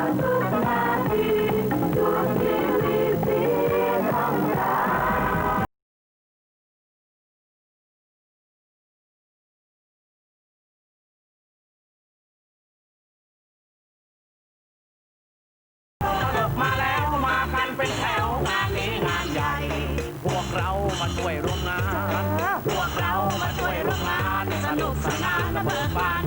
มาแล้วมากันเป็นแถวงานนี้งานใหญ่ พวกเรามาช่วยร่วมงาน พวกเรามาช่วยร่วมงาน สนุกสนานระเบิดบาน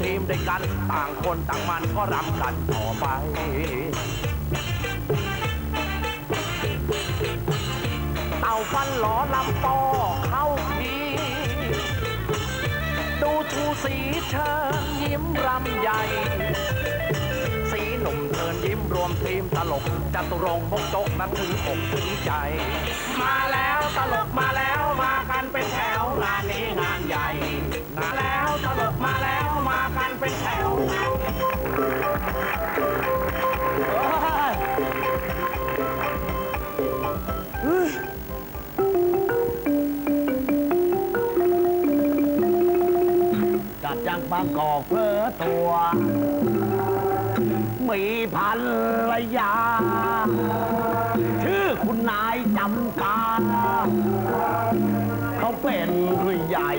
ทีมด้วยกันต่างคนต่างมันก็รำกันต่อไปเต่าฟันหลอลำปอเข้าทีดูชูสีเชิญยิ้มรำใหญ่ สีหนุ่มเชิญยิ้มรวมทีมตลกจตุรงค์มกจกนั้นถึงอกถึงใจ มาแล้วตลกมาแล้วมากันเป็นแถวงานนี้งาน บางกอกเพื่อตัว มีพันรยา ชื่อคุณนายจำกาเขาเป็นผู้ใหญ่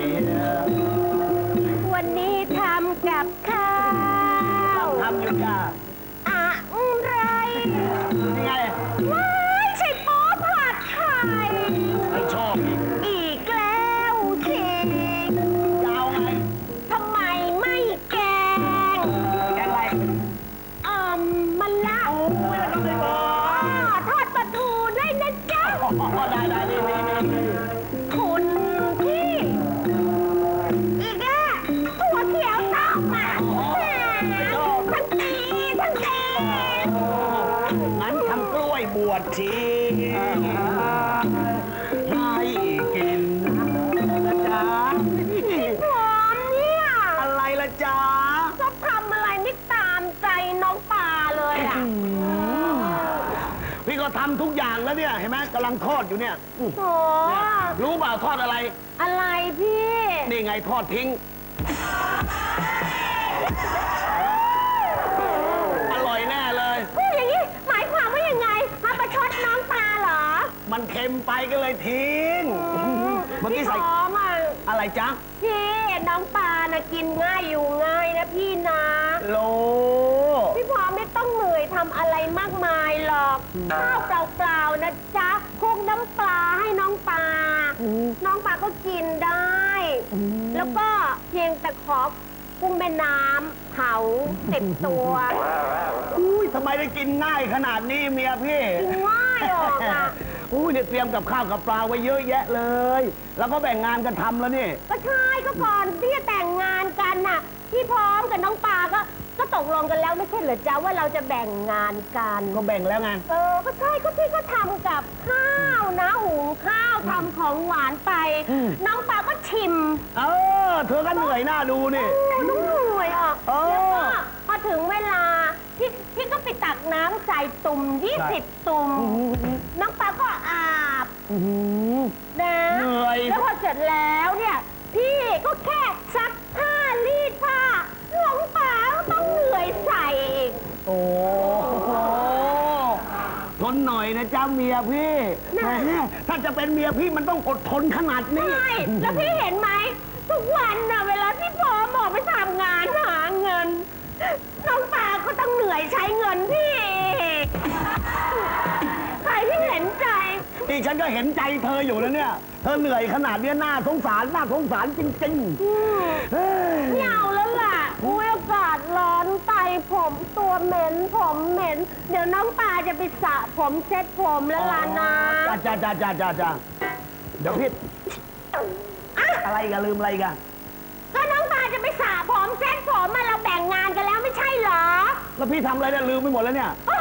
ำทุกอย่างแล้วเนี่ยเห็นไหมกำลังทอดอยู่เนี่ยอื้อโอ้เนี่ยรู้เปล่าทอดอะไร อะไรพี่ นี่ไงทอดทิ้ง อร่อยแน่เลยพูดอย่างนี้หมายความว่ายังไง มาประชดน้องปลาเหรอมันเค็มไปก็เลยทิ้ง เมื่อกี้พี่ใส่ พร้อมอะอะไรจ๊ะพี่น้องปลานะกินง่ายอยู่ง่ายนะพี่นะ โลพี่พร้อมไม่ต้องเหนื่อยทำอะไรมากมายหรอกข้าวเปล่าๆนะจ๊ะคลุกน้ำปลาให้น้องปลา น้องปลาก็กินได้ แล้วก็เพียงแต่ขอกุ้งแม่น้ำเผาสิบตัว อุ้ยทำไมได้กินง่ายขนาดนี้เมียพี่ กินง่ายออกอะ อุ้ยเนี่ยเตรียมกับข้าวกับปลาไว้เยอะแยะเลย แล้วก็แบ่งงานกันทำแล้วนี่ ก็ใช่ก็ก่อนที่จะแต่งงานกันน่ะพี่พร้อมกับน้องปาก็ ก็ตกลงกันแล้วไม่ใช่เหรอจ๊ะว่าเราจะแบ่งงานกัน ก็แบ่งแล้วไงเออก็ใช่ก็พี่ก็ทำกับข้าวนะหุงข้าวทำของหวานไปอืมน้องปาก็ชิมเออ เธอก็เหนื่อยหน้าดูนี่ โอ้น้องเหนื่อยอะเออ แล้วก็พอถึงเวลา พี่พี่ก็ไปตักน้ำใส่ตุ่มยี่สิบตุ่ม น้องปาก็อาบอื้อหือนะเหนื่อย แล้วพอเสร็จแล้วเนี่ย พี่ก็แค่ซักผ้ารีดผ้าหลวงป๋าก็ต้องเหนื่อยใส่อีกโอ้โหทนหน่อยนะจ๊ะเมียพี่น่ะแหมถ้าจะเป็นเมียพี่มันต้องอดทนขนาดนี้ ใช่แล้วพี่เห็นไหมทุกวันน่ะเวลาที่พอมออกไปทำงานหาเงินน้องปาก็ ต้องเหนื่อยใช้เงินพี่อีกใครที่เห็นใจ นี่ฉันก็เห็นใจเธออยู่แล้วเนี่ย เธอเหนื่อยขนาดเนี้ยน่าสงสารน่าสงสารจริงๆเฮ้ยไม่เอาแล้วล่ะอุ้ยอากาศร้อนไตผมตัวเหม็นผมเหม็น เดี๋ยวน้องปาจะไปสระผมเช็ดผมแล้วล่ะนะจ้าจ้าจ้าจ้าจ้าจ้าเดี๋ยวพี่อะอะไรกันลืมอะไรกันก็น้องปา จะไปสระผมเช็ดผมมาเราแบ่งงานกันแล้วไม่ใช่เหรอแล้วพี่ทำอะไรเนี่ยลืมไปหมดแล้วเนี่ย อ๋อ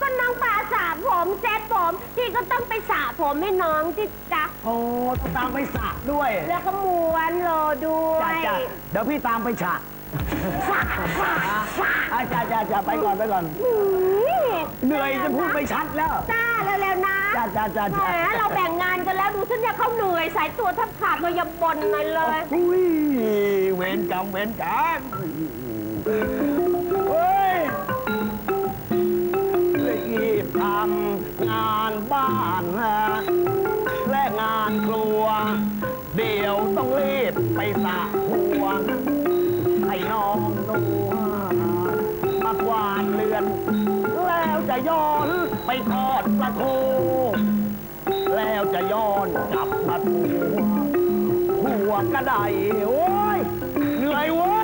ก็น้องปาสระผมเช็ดผมพี่ก็ต้องไปสระผมให้น้องจิจ๊ะโอ้ต้องตามไปสระด้วยแล้วก็ม้วนโลด้วจ้าย จ้าเดี๋ยวพี่ตามไปฉะ อาจารย์จ้าจ้าไปก่อนไปก่อน เหนื่อยจะพูดไม่ชัดแล้ว จ้าเร็วๆนะจ้าจ้าจ้าแหจ้ามเราแบ่งงานกันแล้วดูฉันเนี่ยเขาเหนื่อยสายตัวแทับขาดเลยอย่าบ่นหน่อยเลยอุ้ยเวรกรรมเวรกรรมเฮ้ยรีบทำงานบ้านนะและงานครัว เดี๋ยวต้องรีบไปสระหัวให้ น้องนัวมากวานเลือน แล้วจะย้อนไปทอดปลาทูแล้วจะย้อนกลับมาทัวหัวกระไดโอ้ยเหนื่อยโว้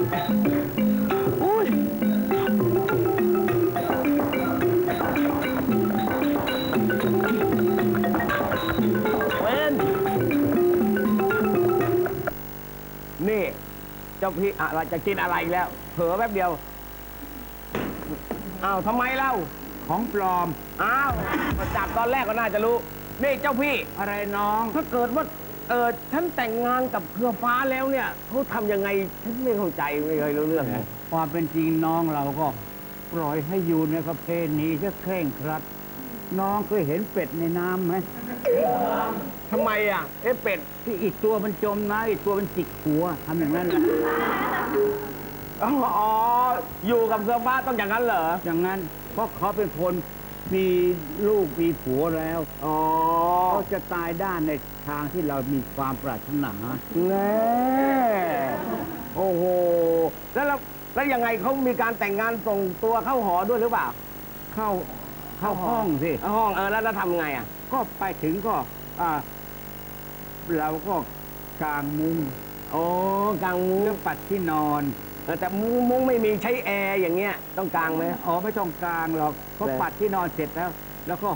จ้าพี่อะไรจะกินอะไรอีกแล้ว เผลอแป๊บเดียว อ้าวทำไมเล่า ของปลอม อ้าวมาจับตอนแรกก็น่าจะรู้ นี่เจ้าพี่ อะไรน้อง ถ้าเกิดว่า เออฉันแต่งงานกับเครือฟ้าแล้วเนี่ยเขาทำยังไง ฉันไม่เข้าใจไม่เคยรู้เรื่องเลยความเป็นจริงน้องเราก็ ปล่อยให้อยู่ในประเพณีที่เคร่งครัด น้องเคยเห็นเป็ดในน้ำไหมทำไมอะเอ๊ะเป็ดที่อีกตัวมันจมน้ำอีกตัวมันจิกหัวทำอย่างนั้นนะอ๋อ อยู่กับเครือฟ้าต้องอย่างนั้นเหรอ อย่างนั้น เพราะเขาเป็นคนมีลูกมีผัวแล้วอ๋อเขาจะตายด้านในทางที่เรามีความปรารถนาแน่โอ้โห แล้วเราแล้วยังไงเขามีการแต่งงานส่งตัวเข้าหอด้วยหรือเปล่า เข้า เข้าห้องสิห้องเออแล้วแล้วทำไงอะ ก็ไปถึงก็อ่าเราก็กางมุ้งอ๋อกางมุ้งแล้วปัดที่นอนเออแต่มุ้งมุ้งไม่มีใช้แอร์อย่างเงี้ย ต้องกางไหมอ๋อไม่ต้องกลางหรอกเขาเลยปัดที่นอนเสร็จแล้ว แล้วก็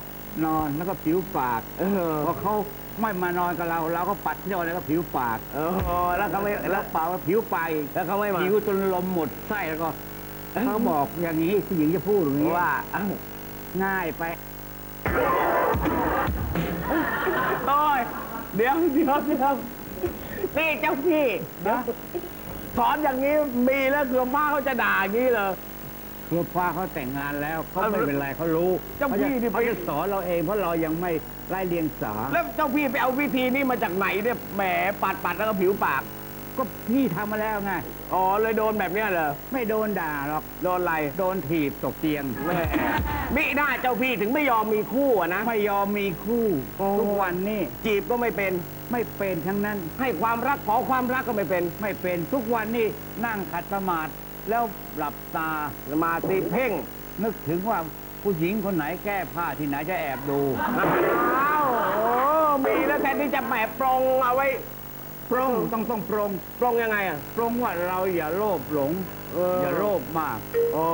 นอนแล้วก็ผิวปากเออพอเขาไม่มานอนกับเราเราก็ปัดที่นอนแล้วก็ผิวปากเออแล้วเขาไม่แล้แล้ววเปล่าว่าผิวไปแล้วเขาไม่มาผิวจนลมหมดไส้แล้วก็เขาบอกอย่างนี้ผู้หญิงจะพูดอย่างนี้ว่าอ้าว ง่ายไปโอ้ยเดี๋ยวเดี๋ยวเดี๋ยวนี่เจ้าพี่เดี๋ยวสอนอย่างนี้มีแล้วเครือฟ้าเขาจะด่าอย่างนี้เหรอเพื่อฟ้าเขาแต่งงานแล้วเขาไม่เป็นไรเขารู้เจ้าพี่ขจะนี่เขาจะสอนเราเองเพราะเรายังไม่ไล่เลียงสาแล้วเจ้าพี่ไปเอาวิธีนี้มาจากไหนเนี่ยแหมปัดปัดแล้วก็ผิวปาก ก็พี่ทำมาแล้วไง อ๋อเลยโดนแบบเนี้ยเหรอ ไม่โดนด่าหรอก โดนอะไรโดนถีบตกเตียงแหมมิหน้าเจ้าพี่ถึงไม่ยอมมีคู่อะนะ ไม่ยอมมีคู่ โอ้ ทุกวันนี่จีบก็ไม่เป็น ไม่เป็นทั้งนั้น ให้ความรักขอความรักก็ไม่เป็น ไม่เป็นทุกวันนี่นั่งขัดสมาธิแล้วหลับตา สมาธิเพ่งนึกถึงว่าผู้หญิงคนไหนแก้ผ้าที่ไหนจะแอบดู อ้าวโอ้มีแล้วแทนที่จะแหมปรงเอาไว้ ปรงต้องต้องปรงปรงยังไงอะปรงว่าเราอย่าโลภหลง เออออย่าโลภมากโอ้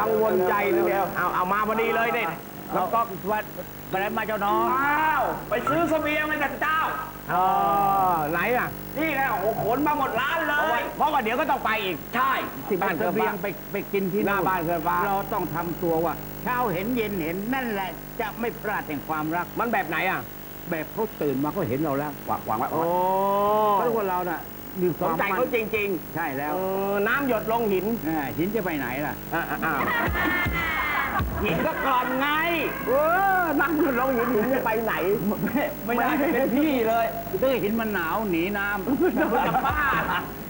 กังวลใจนะเดียวเอาเอามาพอดีเลยเนี่ยแล้วก็วัดไปแล้วมาเจ้าน้องอ้าวไปซื้อเสบียงมาจากเจ้าอ๋อไหนอะนี่แหละโอ้โหขนมาหมดร้านเลย เพราะว่าเดี๋ยวก็ต้องไปอีกใช่ที่บ้านเสเกิดบียบ้างนไปไปกินที่หน้าบ้านเกิดบ้านเราต้องทำตัวว่าเช้าเห็นเย็นเห็นนั่นแหละจะไม่พลาดแห่งความรักมันแบบไหนอะ แบบเขาตื่นมาเขาเห็นเราแล้วหวังหวังว่าโอ้เขารู้ว่าเราน่ะมีคสวานมใจเขาจมั่นริงใช่ๆแล้วเออน้ำหยดลงหินอ่าหินจะไปไหนล่ะ อ่าอ่าหินก็กร่อนไง เออน้ำหยดลงหินหินจะไปไหน ไม่ได้เป็นพี่เลยถ้าหินมันหนาวหนีน้ำจะบ้า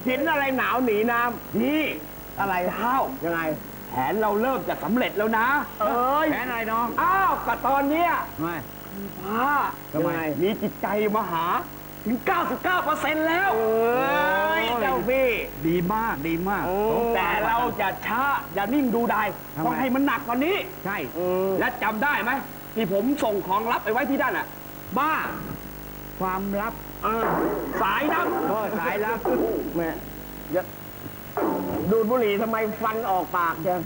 หินอะไรหนาวหนีน้ำนี่อะไรเท้ายังไง แผนเราเริ่มจะสำเร็จแล้วนะ เอ้ยแผนอะไรน้อง อ้าวก็ตอนเนี้ยไม่ ป้าทำไมยังงมีจิตใจมาหาถึง 99%แล้วเอ้ยเจ้าพี่ ดีมากดีมากแต่เราจะช้าอย่านิ่งดูได้ทำไมต้องให้มันหนักกว่านี้ ใช่ และจำได้ไหมที่ผมส่งของลับไปไว้ที่นั่นอะ บ้าความลับเออสายลับเออสายลับแม่อย่าดูดบุหรี่ทำไมฟันออกปากเจน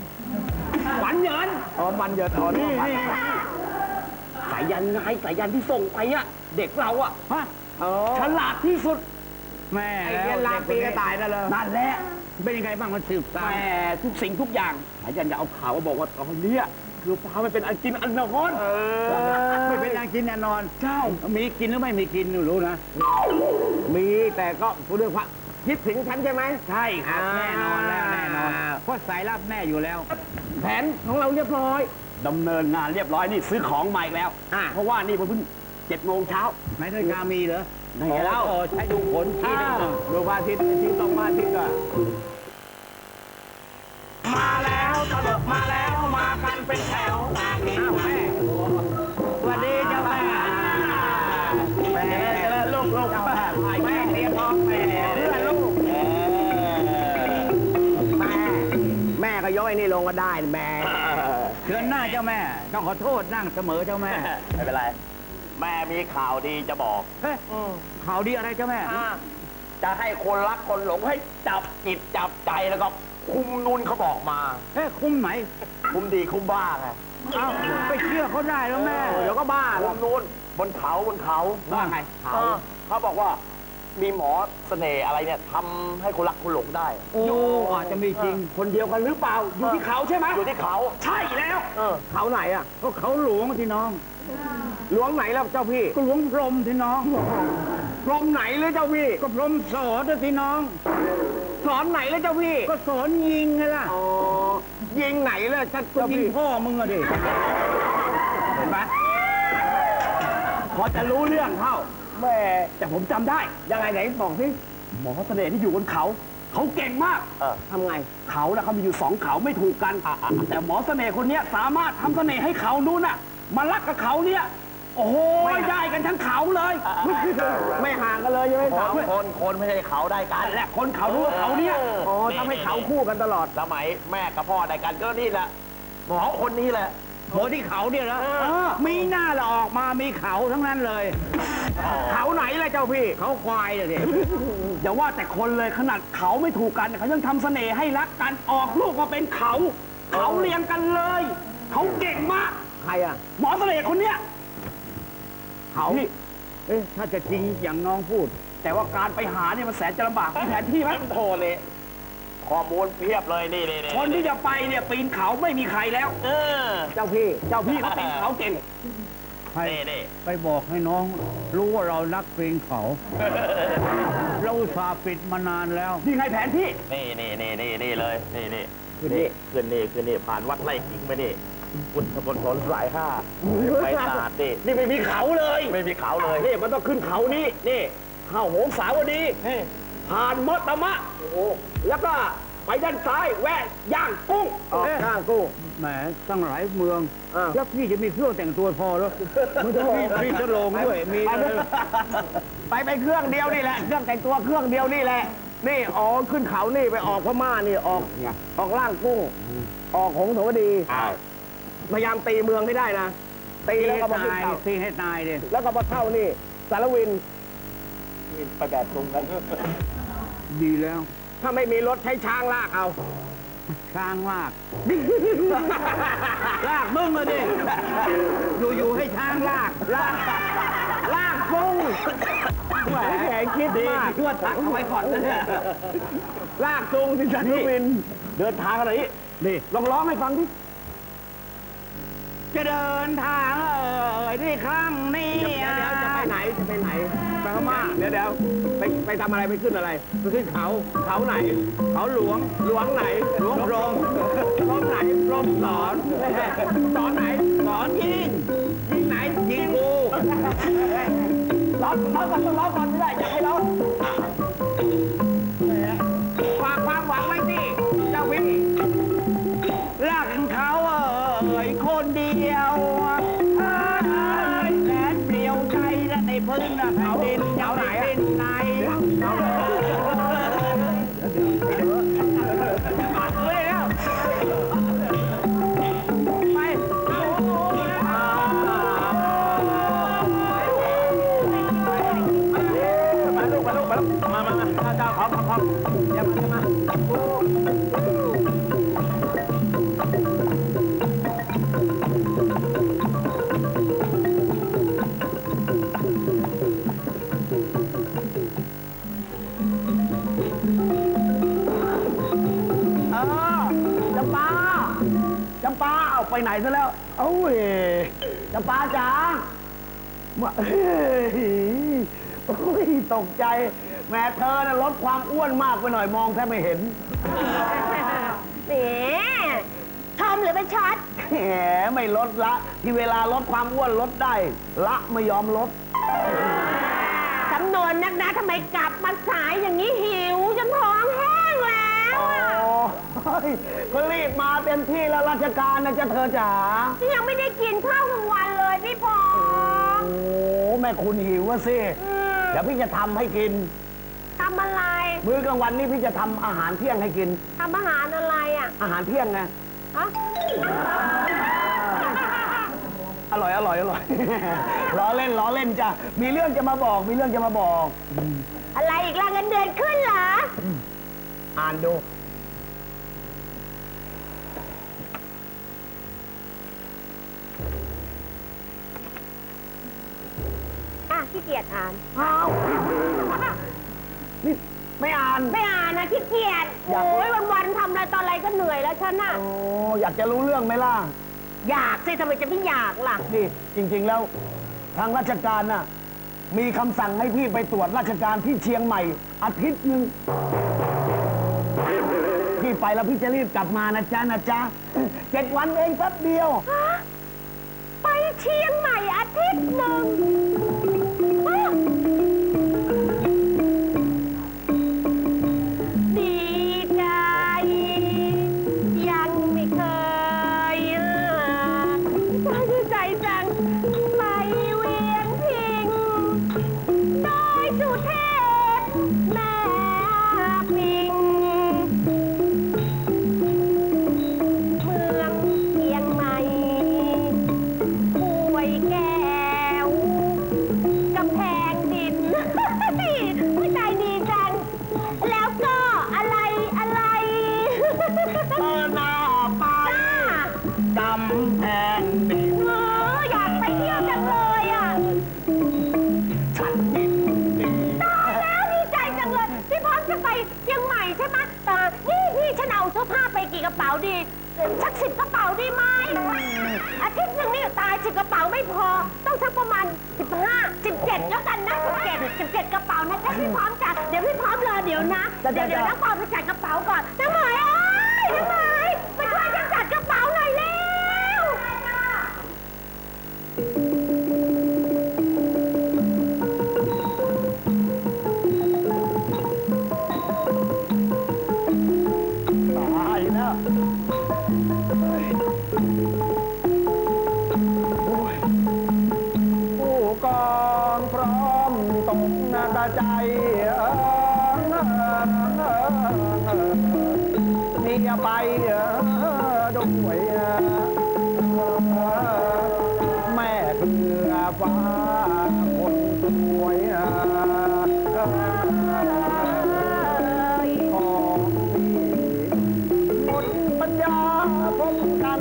ฟันเหยินอ๋อฟันเหยินอ๋อนี่นี่สา ยยันไงสายยันที่ส่งไปอะเด็กเราอะฮะฉลาดที่สุดแม่ไอ้เรียนลามปีกระต่ายนั่นเลยนั่นแหละเป็นยังไงบ้างมันสืบสาแต่รทุกสิ่งทุกอย่างสายยันจะเอาข่าวมาบอกว่าตอนเนี้ยคือฟ้ามันเป็นอันกินอันนอนเออไม่เป็นอย่างกินแน่นอนใช่มีกินหรือไม่มีกินไม่รู้นะ มีแต่ก็พูดเรื่องพระคิดถึงฉันใช่ไหมใช่ครับอ่าแน่นอนแล้วแน่นอนเพราะสายลับแม่อยู่แล้ว แผนของเราเรียบร้อย ดำเนินงานเรียบร้อยนี่ซื้อของใหม่แล้ว อ่าเพราะว่านี่มันเพิ่งเจ็ดโมงเช้าไหนนาฬิกามีเหรอไหนแล้วโอ้ใช้ดูผลที่อ่าได้ดูพระอาทิตย์ที่ตรงพระอาทิตย์ก็มาแล้วตลกมาแล้วมากันเป็นแถวงานนี้อ้าวแม่สวัสดีเจ้าแม่แม่ลูกลูกแม่แม่เตรียมพร้อมแม่เพื่อนลูกแม่แม่ก็ยกไอ้นี่ลงก็ได้แม่ เชิญหน้าเจ้าแม่ ต้องขอโทษนั่งเสมอเจ้าแม่ ไม่เป็นไร แม่มีข่าวดีจะบอก เฮ้ยข่าวดีอะไรเจ้าแม่ จะให้คนรักคนหลงให้จับจิตจับใจแล้วก็คุมนุนเขาบอกมา เฮ้ยคุ้มไหน คุมดีคุมบ้าไงเอ้าไปเชื่อเขาได้แล้วแม่ เดี๋ยวก็บ้าคุมนุนบนเขาบนเขาว่าไงเออเขาบอกว่า มีหมอเสน่ห์อะไรเนี่ยทำให้คนรักคนหลงได้โอ้อาจจะมีจริง คนเดียวกันหรือเปล่า อยู่ที่เขาใช่ไหมอยู่ที่เขา ใช่แล้ว เออ เขาไหนอะก็เขาหลวงที่น้อง หลวงไหนแล้วเจ้าพี่ ก็หลวงพรหมที่น้องกรมไหนเลยเจ้าพี่ ก็พรหมสอนที่น้อง สอนไหนเลยเจ้าพี่ ก็สอนยิงไงล่ะอ๋อยิงไหนเลยเจ้าก็ยิงพี่พ่อมึงอะดิ เห็นไหมพอจะรู้เรื่องเข้า แม่แต่ผมจำได้ ยังไงไหนบอกสิหมอเสน่ห์ที่อยู่บนเขา เขาเก่งมากทำไง เขานะเขามีอยู่สองเขาไม่ถูกกัน แต่หมอเสน่ห์คนเนี้ยสามารถทำเสน่ห์ให้เขานู้นน่ะมารักกับเขาเนี่ย โอ้โหไม่ได้กันทั้งเขาเลย ไม่ห่างกันเลยใช่ไหมเขาคนคนไม่ใช่เขาได้กันแหละคนเขารู้ว่าเขาเนี่ยอ๋อทำให้เขาคู่กันตลอด สมัยแม่กับพ่อได้กันก็นี่แหละหมอคนนี้แหละ โหที่เขาเนี่ยนะมีหน้าละออกมามีเขาทั้งนั้นเลย เขาไหนเลยเจ้าพี่ เขาควายเลยดิอย่าว่าแต่คนเลยขนาดเขาไม่ถูกกันเขายังทำเสน่ห์ให้รักกันออกลูกมาเป็นเขา เขาเรียงกันเลย เขาเก่งมากใครอะ หมอเสน่ห์คนเนี้ยเขาเอ๊ะถ้าจะจริงอย่างน้องพูด แต่ว่าการไปหาเนี่ยมันแสนจะลำบากมีแผนที่ไหมโทรเลย ข้อมูลเพียบเลยนี่นี่คนที่จะไปเนี่ยปีนเขาไม่มีใครแล้ว เออเจ้าพี่เจ้าพี่เขาปีนเขาเก่งใครนี่นี่ไปบอกให้น้อง รู้ว่าเรานักปีนเขา เราอุตส่าห์ปิดมานานแล้ว นี่ไงแผนที่ นี่นี่นี่นี่นี่เลยนี่นี่คือนี่คือนี่คือนี่ผ่านวัดไร่ขิงไปนี่พุทธมณฑลสายห้าไปตราดนี่นี่ไม่มีเขาเลย ไม่มีเขาเลยนี่มันต้องขึ้นเขานี้นี่เข้าโหงสาวดีผ่านมดตะ มะแล้วก็ไปด้านซ้ายแวะย่างกุ้งย่างกุ้งแหมตั้งหลายเมืองอ้าวแล้วพี่จะมีเครื่องแต่งตัวพอแล้วมึงต้องมีมีฉลองด้วยมีเลยไปไปเครื่องเดียวนี่แหละเครื่องแต่งตัวเครื่องเดียวนี่แหละนี่อ๋อขึ้นเขานี่ไปออกพม่านี่ออกออกล่างกุ้ง ออกหงสาวดีพยายามตีเมืองให้ได้นะตีตีแล้วให้ก็มาขึ้นตายเขาตีให้ตายเลยแล้วก็มาเข้านี่สารวินไปแบบตรงกัน ดีแล้ว ถ้าไม่มีรถใช้ช้างลากเอา ช้างลาก ลากมึงเลยดิอยู่ๆให้ช้างลาก ลาก ลากกุ้งแหมคิดมากที่ว่าทักเอาไว้ก่อนนะเนี่ยลากกุ้งที่สารวิน เดินทางอะไรนี่นี่ลองร้องให้ฟังดิจะเดินทางเอ่ยที่ครั้งนี้เดี๋ยวเดี๋ยวจะ ไปไหนจะไปไหนไปพม่าเดี๋ยวเดี๋ยวไปไปทำอะไรไปขึ้นอะไรไปขึ้นเขาเขาไหน เขาหลวงหลวงไหนหลวงพรหมพรหมไหนพรหมสอนสอนไหนสอนยิงยิงไหนยิงกูร้องร้องกันต้องร้องก่อนไม่ได้อยากให้ร้อง 我。 ไปไหนซะแล้วเอ้ยจำปาจ๋ามาเฮ้ยโอ้ยตกใจแม่เธอน่ะลดความอ้วนมากไปหน่อยมองแทบไม่เห็นแหมชมหรือเป็นช็อตแหมไม่ลดละ ที่เวลาลดความอ้วนลดได้ ละไม่ยอมลด สำนวนนักนะทำไมกลับมาสายอย่างนี้หิว ยก็รีบมาเต็มที่แล้วราชการนะจ๊ะเธอจ๋ายังไม่ได้กินข้าวกลางวันเลยพี่พอโอ้แม่คุณหิวอะสิอืมเดี๋ยวพี่จะทำให้กิน ทำอะไร มื้อกลางวันนี้พี่จะทำอาหารเที่ยงให้กิน ทำอาหารอะไรอะอาหารเที่ยงไง ฮะอร่อยอร่อยอร่อย ล้อเล่นล้อเล่นจ้ะ มีเรื่องจะมาบอก มีเรื่องจะมาบอก อะไรอีกล่ะเงินเดือนขึ้นเหรอ อ่านดู ขี้เกียจอ่านอ้าวนี่ไม่อ่าน ไม่อ่านนะขี้เกียจอยาก โอ้ยวันๆทำอะไรตอนอะไรก็เหนื่อยแล้วฉันน่ะ โอ้อยากจะรู้เรื่องไหมล่ะ อยากสิทำไมจะไม่อยากล่ะ นี่จริงๆแล้วทางราชการน่ะ มีคำสั่งให้พี่ไปตรวจราชการที่เชียงใหม่ อาทิตย์หนึ่งพี่ไปแล้วพี่จะรีบกลับมานะจ๊ะนะจ๊ะเจ็ดวันเองแป๊บเดียว ไปเชียงใหม่อาทิตย์หนึ่ง แพงดินเอออยากไปเที่ยวจังเลยอะ ฉันยินดีตายแล้วดีใจจังเลย พี่พร้อมจะไปเชียงใหม่ใช่ไหมแต่นี่นี่ฉันเอาเสื้อผ้าไปกี่กระเป๋าดีสักสิบกระเป๋าดีไหมอาทิตย์หนึ่งนี่ตายสิบกระเป๋าไม่พอ ต้องสักประมาณสิบห้าสิบเจ็ดแล้วกันนะสิบเจ็ดสิบเจ็ดกระเป๋านะถ้าพี่พร้อมจัดเดี๋ยวพี่พร้อมรอเดี๋ยวนะ เดี๋ยวเดี๋ยวนะปอไปจัดกระเป๋าก่อนน้ำหมายเอ้ยน้ำหมาย ปัญญาพบกัน